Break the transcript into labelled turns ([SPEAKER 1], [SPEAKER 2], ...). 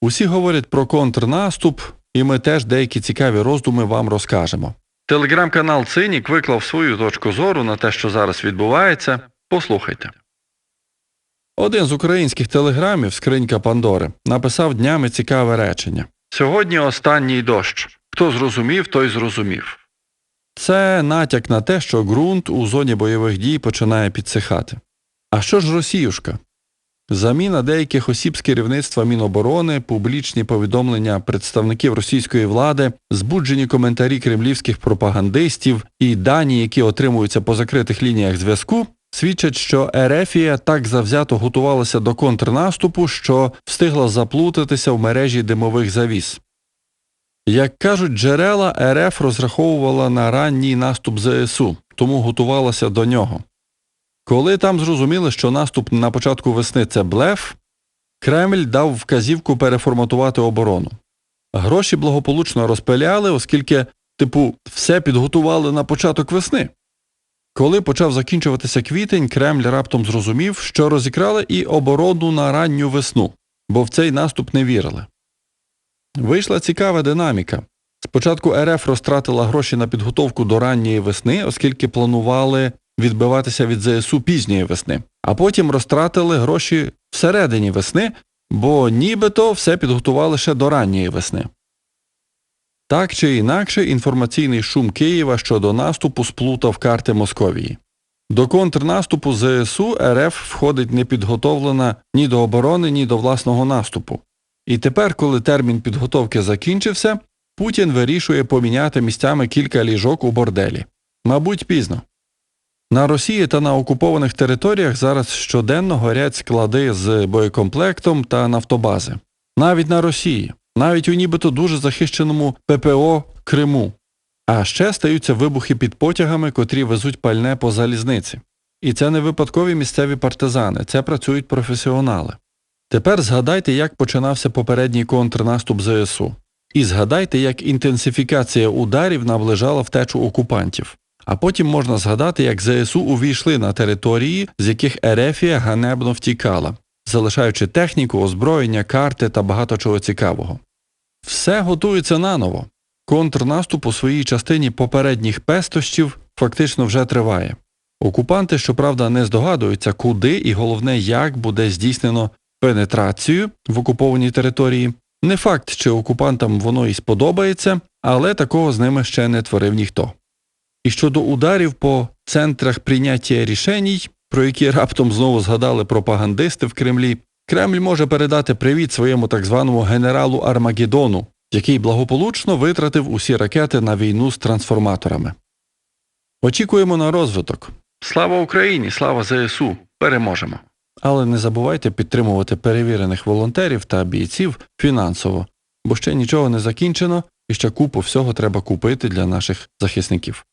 [SPEAKER 1] Усі говорять про контрнаступ, і ми теж деякі цікаві роздуми вам розкажемо. Телеграм-канал Цинік виклав свою точку зору на те, що зараз відбувається. Послухайте. Один з українських телеграмів, скринька Пандори, написав днями цікаве речення. Сьогодні останній дощ. Хто зрозумів, той зрозумів. Це натяк на те, що ґрунт у зоні бойових дій починає підсихати. А що ж Росіюшка? Заміна деяких осіб з керівництва Міноборони, публічні повідомлення представників російської влади, збуджені коментарі кремлівських пропагандистів і дані, які отримуються по закритих лініях зв'язку, свідчать, що Ерефія так завзято готувалася до контрнаступу, що встигла заплутатися в мережі димових завіс. Як кажуть джерела, РФ розраховувала на ранній наступ ЗСУ, тому готувалася до нього. Коли там зрозуміли, що наступ на початку весни це блеф, Кремль дав вказівку переформатувати оборону. Гроші благополучно розпиляли, оскільки, типу, все підготували на початок весни. Коли почав закінчуватися квітень, Кремль раптом зрозумів, що розікрали і оборону на ранню весну, бо в цей наступ не вірили. Вийшла цікава динаміка. Спочатку РФ розтратила гроші на підготовку до ранньої весни, оскільки планували відбиватися від ЗСУ пізньої весни, а потім розтратили гроші всередині весни, бо нібито все підготували ще до ранньої весни. Так чи інакше, інформаційний шум Києва щодо наступу сплутав карти Московії. До контрнаступу ЗСУ РФ входить непідготовлена ні до оборони, ні до власного наступу. І тепер, коли термін підготовки закінчився, Путін вирішує поміняти місцями кілька ліжок у борделі. Мабуть, пізно. На Росії та на окупованих територіях зараз щоденно горять склади з боєкомплектом та нафтобази. Навіть на Росії, навіть у нібито дуже захищеному ППО Криму. А ще стаються вибухи під потягами, котрі везуть пальне по залізниці. І це не випадкові місцеві партизани, це працюють професіонали. Тепер згадайте, як починався попередній контрнаступ ЗСУ. І згадайте, як інтенсифікація ударів наближала втечу окупантів. А потім можна згадати, як ЗСУ увійшли на території, з яких Ерефія ганебно втікала, залишаючи техніку, озброєння, карти та багато чого цікавого. Все готується наново. Контрнаступ у своїй частині попередніх пестощів фактично вже триває. Окупанти, щоправда, не здогадуються, куди і головне, як буде здійснено пенетрацію в окупованій території. Не факт, чи окупантам воно і сподобається, але такого з ними ще не творив ніхто. І щодо ударів по центрах прийняття рішень, про які раптом знову згадали пропагандисти в Кремлі, Кремль може передати привіт своєму так званому генералу Армагеддону, який благополучно витратив усі ракети на війну з трансформаторами. Очікуємо на розвиток. Слава Україні, слава ЗСУ! Переможемо! Але не забувайте підтримувати перевірених волонтерів та бійців фінансово, бо ще нічого не закінчено і ще купу всього треба купити для наших захисників.